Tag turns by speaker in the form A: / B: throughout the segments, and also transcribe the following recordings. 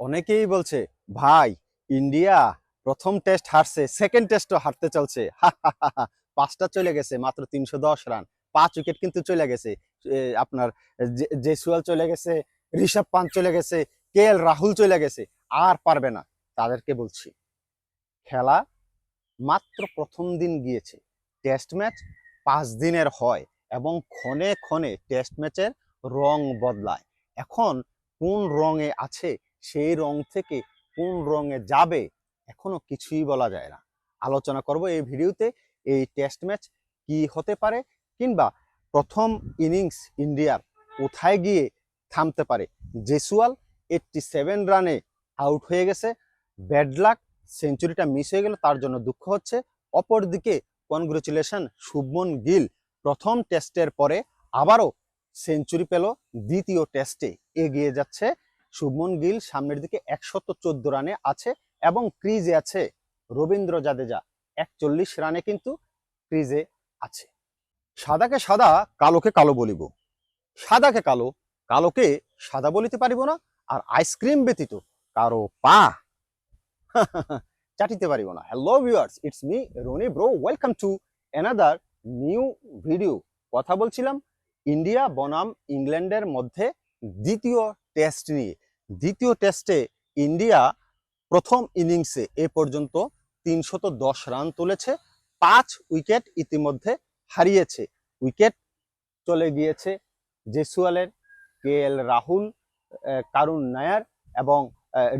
A: অনেকেই বলছে, ভাই, ইন্ডিয়া প্রথম টেস্ট হারছে সেকেন্ড টেস্টও হারতে চলছে। পাঁচটা চলে গেছে, মাত্র তিনশো দশ রান। পাঁচ উইকেট কিন্তু চলে গেছে আপনার জেসুয়াল চলে গেছে, ঋষভ পান্ত চলে গেছে, কে এল রাহুল চলে গেছে, আর পারবে না। তাদেরকে বলছি, খেলা মাত্র প্রথম দিন গিয়েছে টেস্ট ম্যাচ পাঁচ দিনের হয় এবং ক্ষণে ক্ষণে টেস্ট ম্যাচের রং বদলায়। এখন কোন রঙে আছে সেই রং থেকে কোন রঙে যাবে এখনও কিছুই বলা যায় না। আলোচনা করব এই ভিডিওতে এই টেস্ট ম্যাচ কি হতে পারে কিংবা প্রথম ইনিংস ইন্ডিয়ার কোথায় গিয়ে থামতে পারে। জেসুয়াল এইটটি সেভেন রানে আউট হয়ে গেছে। ব্যাড লাক সেঞ্চুরিটা মিস হয়ে গেল, তার জন্য দুঃখ হচ্ছে। অপরদিকে কনগ্রেচুলেশন শুভমন গিল। প্রথম টেস্টের পরে আবারও সেঞ্চুরি পেল, দ্বিতীয় টেস্টে এগিয়ে যাচ্ছে শুভমন গিল সামনের দিকে একশত চোদ্দ রানে আছে এবং ক্রিজে আছে রবীন্দ্র জাদেজা। একচল্লিশ রানে কিন্তু ক্রিজে আছে। সাদাকে সাদা, কালোকে কালো বলিব। সাদাকে কালো, কালোকে সাদা বলিতে পারিব না আর আইসক্রিম ব্যতীত কারও পা। চাটিতে পারিব না। Hello viewers it's me Roni bro welcome to another new video কথা বলছিলাম ইন্ডিয়া বনাম ইংল্যান্ডের মধ্যে দ্বিতীয় টেস্ট নিয়ে। দ্বিতীয় টেস্টে ইন্ডিয়া প্রথম ইনিংসে এ পর্যন্ত তিনশত দশ রান তুলেছে। পাঁচ উইকেট ইতিমধ্যে হারিয়েছে। উইকেট চলে গিয়েছে জেসুয়ালের, কে এল রাহুল কারুণ নায়ার এবং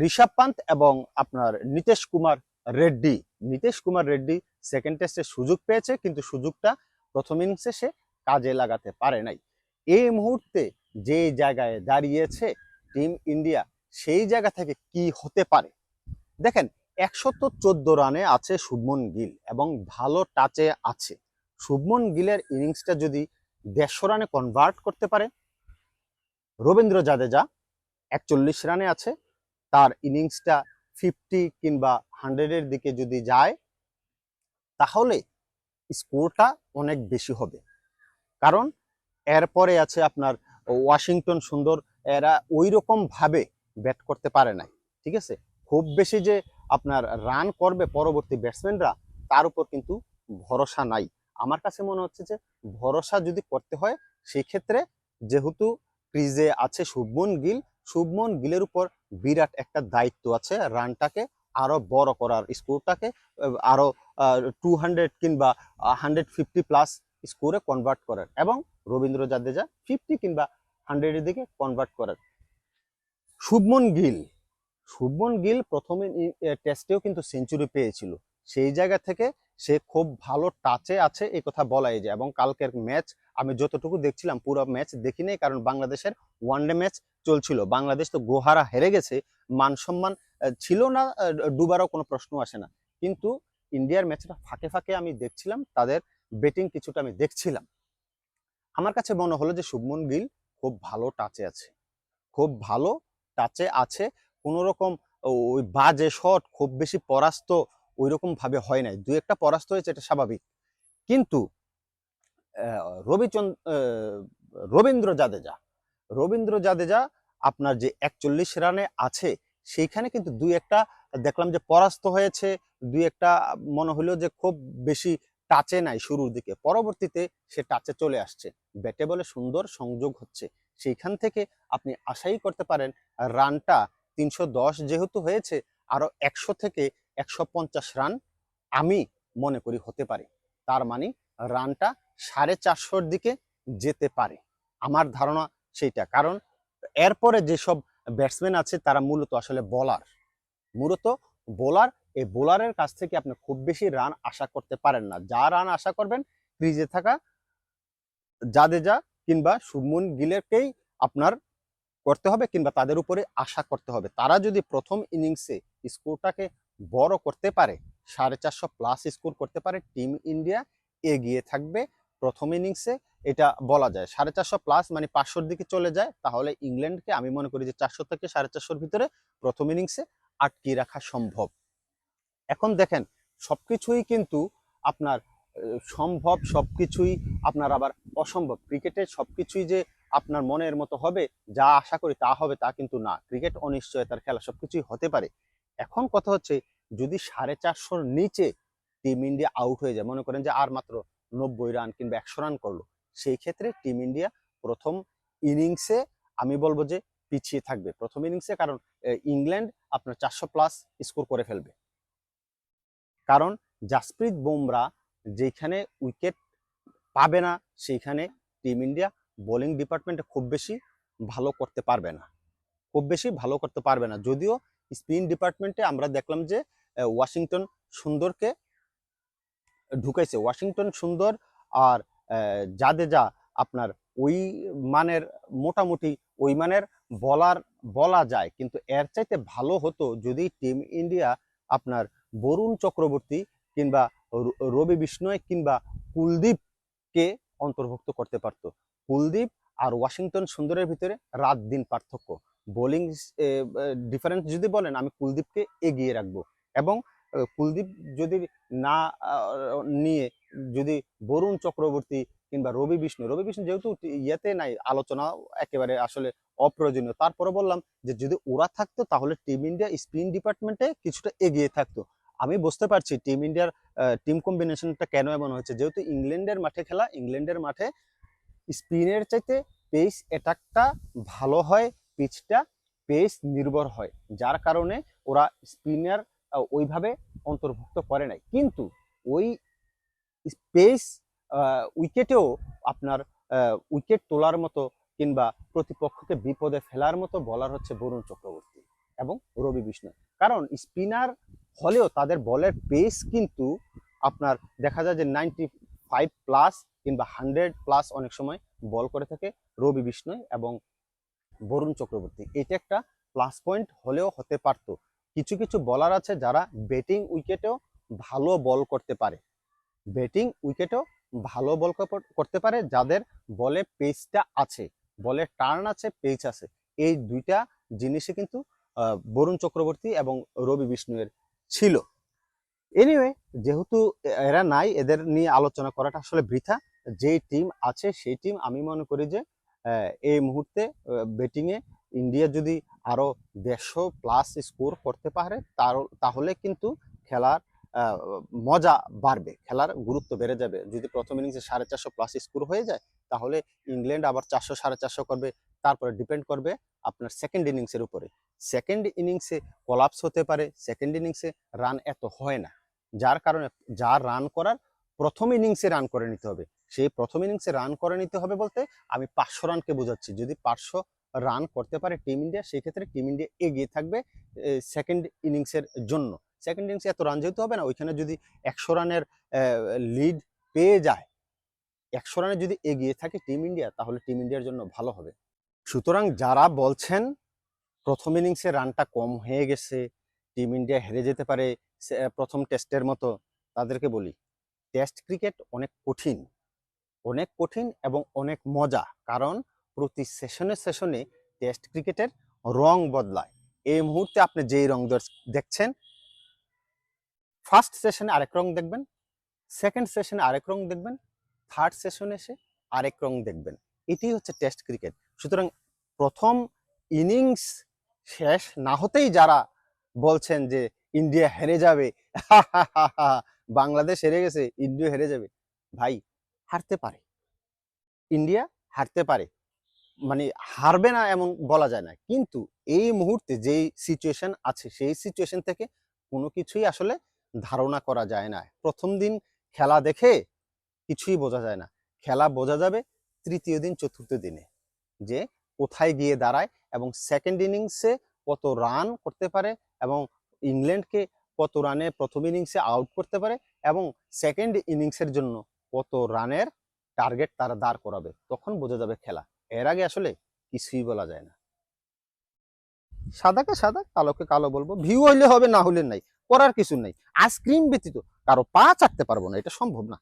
A: ঋষভ পান্ত এবং আপনার নীতিশ কুমার রেড্ডি। নীতিশ কুমার রেড্ডি সেকেন্ড টেস্টে সুযোগ পেয়েছে কিন্তু সুযোগটা প্রথম ইনিংসে সে কাজে লাগাতে পারে নাই। এই মুহূর্তে যে জায়গায় দাঁড়িয়েছে টিম ইন্ডিয়া সেই জায়গা থেকে কি হতে পারে? দেখেন, একশত চোদ্দ রানে আছে শুভমন গিল এবং ভালো টাচে আছে। শুভমন গিলের ইনিংসটা যদি দেড়শো রানে কনভার্ট করতে পারে, রবীন্দ্র জাদেজা একচল্লিশ রানে আছে, তার ইনিংসটা ফিফটি কিংবা হান্ড্রেডের দিকে যদি যায়, তাহলে স্কোরটা অনেক বেশি হবে। কারণ, এরপরে আছে আপনার ওয়াশিংটন সুন্দর এরা ওই রকম ভাবে ব্যাট করতে পারে নাই ঠিক আছে? খুব বেশি যে আপনার রান করবে পরবর্তী ব্যাটসম্যানরা তার উপর কিন্তু ভরসা নাই। আমার কাছে মনে হচ্ছে যে ভরসা যদি করতে হয় সেই ক্ষেত্রে যেহেতু ক্রিজে আছে শুভমন গিল শুভমন গিলের উপর বিরাট একটা দায়িত্ব আছে রানটাকে আরও বড় করার স্কোরটাকে আহ, আরও টু হান্ড্রেড কিংবা হান্ড্রেড ফিফটি প্লাস স্কোরে কনভার্ট করার। এবং রবীন্দ্র জাদেজা ফিফটি কিংবা হান্ড্রেডের দিকে কনভার্ট করার শুভমন গিল। শুভমন গিল প্রথমে টেস্টেও কিন্তু সেঞ্চুরি পেয়েছিল। সেই জায়গা থেকে সে খুব ভালো টাচে আছে এই কথা বলাই যায়। এবং কালকের ম্যাচ আমি যতটুকু দেখছিলাম, পুরো ম্যাচ দেখি নাই, কারণ বাংলাদেশের ওয়ানডে ম্যাচ চলছিল। বাংলাদেশ তো গোহারা হেরে গেছে, মান সম্মান ছিল না ডুবারও কোনো প্রশ্ন আসে না। কিন্তু ইন্ডিয়ার ম্যাচটা ফাঁকে ফাঁকে আমি দেখছিলাম, তাদের ব্যাটিং কিছুটা আমি দেখছিলাম। আমার কাছে মনে হলো যে শুভমন গিল খুব ভালো টাচে আছে। খুব ভালো টাচে আছে কোনো রকম ওই বাজে শট খুব বেশি পরাস্ত ওই রকম ভাবে হয় নাই। দু একটা পরাস্ত হয়েছে, এটা স্বাভাবিক। কিন্তু রবিচন্দ্র রবীন্দ্র জাদেজা রবীন্দ্র জাদেজা আপনার যে একচল্লিশ রানে আছে, সেইখানে কিন্তু দুই একটা দেখলাম যে পরাস্ত হয়েছে, দুই একটা মনে হলো যে খুব বেশি টাচে নাই শুরুর দিকে। পরবর্তীতে সে টাচে চলে আসছে। ব্যাটে বলে সুন্দর সংযোগ হচ্ছে। সেইখান থেকে আপনি আশাই করতে পারেন, রানটা তিনশো দশ যেহেতু হয়েছে, আরও একশো থেকে একশো পঞ্চাশ রান আমি মনে করি হতে পারে। তার মানে রানটা সাড়ে চারশোর দিকে যেতে পারে। আমার ধারণা সেইটা। কারণ এরপরে যেসব ব্যাটসম্যান আছে, তারা মূলত আসলে বোলার মূলত বোলার এই বোলারের কাছ থেকে আপনি খুব বেশি রান আশা করতে পারেন না। যা রান আশা করবেন, ক্রিজে থাকা জাদেজা কিংবা শুভমন গিলেরকেই আপনার করতে হবে কিংবা তাদের উপরে আশা করতে হবে। তারা যদি প্রথম ইনিংসে স্কোরটাকে বড় করতে পারে, সাড়ে চারশো প্লাস স্কোর করতে পারে, টিম ইন্ডিয়া এগিয়ে থাকবে প্রথম ইনিংসে। এটা বলা যায়, সাড়ে চারশো প্লাস মানে পাঁচশোর দিকে চলে যায়। তাহলে ইংল্যান্ডকে আমি মনে করি যে চারশো থেকে সাড়ে চারশোর ভিতরে প্রথম ইনিংসে আটকিয়ে রাখা সম্ভব। এখন দেখেন সব কিছুই কিন্তু আপনার সম্ভব সব কিছুই আপনার আবার অসম্ভব। ক্রিকেটে সবকিছুই যে আপনার মনের মতো হবে, যা আশা করি তা হবে, তা কিন্তু না। ক্রিকেট অনিশ্চয়তার খেলা সব কিছুই হতে পারে। এখন কথা হচ্ছে, যদি সাড়ে চারশোর নিচে টিম ইন্ডিয়া আউট হয়ে যায়, মনে করেন যে আর মাত্র নব্বই রান কিংবা একশো রান করল, সেই ক্ষেত্রে টিম ইন্ডিয়া প্রথম ইনিংসে আমি বলব যে পিছিয়ে থাকবে। প্রথম ইনিংসে, কারণ ইংল্যান্ড আপনার চারশো প্লাস স্কোর করে ফেলবে। কারণ জাসপ্রীত বুমরা যেখানে উইকেট পাবে না সেইখানে টিম ইন্ডিয়া বোলিং ডিপার্টমেন্টে খুব বেশি ভালো করতে পারবে না। খুব বেশি ভালো করতে পারবে না। যদিও স্পিন ডিপার্টমেন্টে আমরা দেখলাম যে ওয়াশিংটন সুন্দরকে ঢুকাইছে ওয়াশিংটন সুন্দর আর জাদেজা আপনার ওই মানের, মোটামুটি ওই মানের বলার বলা যায়। কিন্তু এর চাইতে ভালো হতো যদি টিম ইন্ডিয়া আপনার বরুণ চক্রবর্তী কিংবা রবি বিষ্ণয় কিংবা কুলদীপকে অন্তর্ভুক্ত করতে পারতো। কুলদীপ আর ওয়াশিংটন সুন্দরের ভিতরে রাত দিন পার্থক্য। বোলিং ডিফারেন্স যদি বলেন, আমি কুলদীপকে এগিয়ে রাখব এবং কুলদীপ যদি না নিয়ে যদি বরুণ চক্রবর্তী কিংবা রবি বিষ্ণু রবি বিষ্ণু যেহেতু ইয়েতে নাই আলোচনা একেবারে আসলে অপ্রয়োজনীয়। তারপরে বললাম যে, যদি ওরা থাকতো, তাহলে টিম ইন্ডিয়া স্পিন ডিপার্টমেন্টে কিছুটা এগিয়ে থাকতো। আমি বুঝতে পারছি টিম ইন্ডিয়ার টিম কম্বিনেশনটা কেন এমন হয়েছে। যেহেতু ইংল্যান্ডের মাঠে খেলা, ইংল্যান্ডের মাঠে স্পিনের চাইতে পেস অ্যাটাকটা ভালো হয় পিচটা পেস নির্ভর হয়। যার কারণে ওরা স্পিনার ওইভাবে অন্তর্ভুক্ত করে নাই। কিন্তু ওই পেস উইকেটেও আপনার উইকেট তোলার মতো কিংবা প্রতিপক্ষকে বিপদে ফেলার মতো বলার হচ্ছে বরুণ চক্রবর্তী এবং রবি বিষ্ণু। কারণ স্পিনার হলেও তাদের বলের পেস কিন্তু আপনার দেখা যায় যে নাইনটি ফাইভ প্লাস কিংবা হান্ড্রেড প্লাস অনেক সময় বল করে থাকে রবি বিষ্ণয় এবং বরুণ চক্রবর্তী। এটা একটা প্লাস পয়েন্ট হলেও হতে পারতো। কিছু কিছু বলার আছে যারা ব্যাটিং উইকেটেও ভালো বল করতে পারে। ব্যাটিং উইকেটেও ভালো বল করতে পারে যাদের বলে পেসটা আছে, বলে টার্ন আছে পেস আছে। এই দুইটা জিনিসে কিন্তু বরুণ চক্রবর্তী এবং রবি বিষ্ণুয়ের ছিল। এনিওয়ে যেহেতু এরা নাই, এদের নিয়ে আলোচনা করাটা আসলে বৃথা। যে টিম আছে, সেই টিম আমি মনে করি যে এই মুহূর্তে ব্যাটিংয়ে ইন্ডিয়া যদি আরও দেড়শো প্লাস স্কোর করতে পারে, তার- তাহলে কিন্তু খেলার মজা বাড়বে, খেলার গুরুত্ব বেড়ে যাবে। যদি প্রথম ইনিংসে সাড়ে চারশো প্লাস স্কোর হয়ে যায়, তাহলে ইংল্যান্ড আবার চারশো, সাড়ে চারশো করবে তারপরে ডিপেন্ড করবে আপনার সেকেন্ড ইনিংসের উপরে। সেকেন্ড ইনিংসে কলাপস হতে পারে সেকেন্ড ইনিংসে রান এত হয় না। যার কারণে যা রান করার প্রথম ইনিংসে রান করে নিতে হবে। সেই প্রথম ইনিংসে রান করে নিতে হবে বলতে আমি পাঁচশো রানকে বোঝাচ্ছি। যদি পাঁচশো রান করতে পারে টিম ইন্ডিয়া সেই ক্ষেত্রে টিম ইন্ডিয়া এগিয়ে থাকবে সেকেন্ড ইনিংসের জন্য। সেকেন্ড ইনিংসে এত রান যেহেতু হবে না, ওইখানে যদি একশো রানের লিড পেয়ে যায়, একশো রানে যদি এগিয়ে থাকে টিম ইন্ডিয়া তাহলে টিম ইন্ডিয়ার জন্য ভালো হবে। সুতরাং যারা বলছেন প্রথম ইনিংসে রানটা কম হয়ে গেছে টিম ইন্ডিয়া হেরে যেতে পারে প্রথম টেস্টের মতো, তাদেরকে বলি টেস্ট ক্রিকেট অনেক কঠিন অনেক কঠিন এবং অনেক মজা, কারণ প্রতি সেশনে সেশনে টেস্ট ক্রিকেটের রং বদলায়। এই মুহূর্তে আপনি যেই রং দেখছেন ফার্স্ট সেশনে আরেক রং দেখবেন সেকেন্ড সেশনে আরেক রং দেখবেন থার্ড সেশনে এসে আরেক রং দেখবেন। এটি হচ্ছে টেস্ট ক্রিকেট সুতরাং প্রথম ইনিংস শেষ না হতেই যারা বলছেন যে ইন্ডিয়া হেরে যাবে, বাংলাদেশ হেরে গেছে, ইন্ডিয়া হেরে যাবে, ভাই হারতে পারে। ইন্ডিয়া হারতে পারে মানে হারবে না এমন বলা যায় না। কিন্তু এই মুহূর্তে যেই সিচুয়েশন আছে, সেই সিচুয়েশন থেকে কোনো কিছুই আসলে ধারণা করা যায় না। প্রথম দিন খেলা দেখে কিছুই বোঝা যায় না। খেলা বোঝা যাবে তৃতীয় দিন, চতুর্থ দিনে। যে কোথায় গিয়ে দাঁড়ায় এবং সেকেন্ড ইনিংসে কত রান করতে পারে এবং ইংল্যান্ডকে কত রানে প্রথম ইনিংসে আউট করতে পারে এবং সেকেন্ড ইনিংসের জন্য কত রানের টার্গেট তারা দাঁড় করাবে, তখন বোঝা যাবে খেলা। এর আগে আসলে কিছুই বলা যায় না। সাদাকে সাদা, কালোকে কালো বলব ভিউ হইলে হবে না হলে নাই, করার কিছু নাই। আইসক্রিম ব্যতীত কারও পা চাটতে পারব না, এটা সম্ভব না।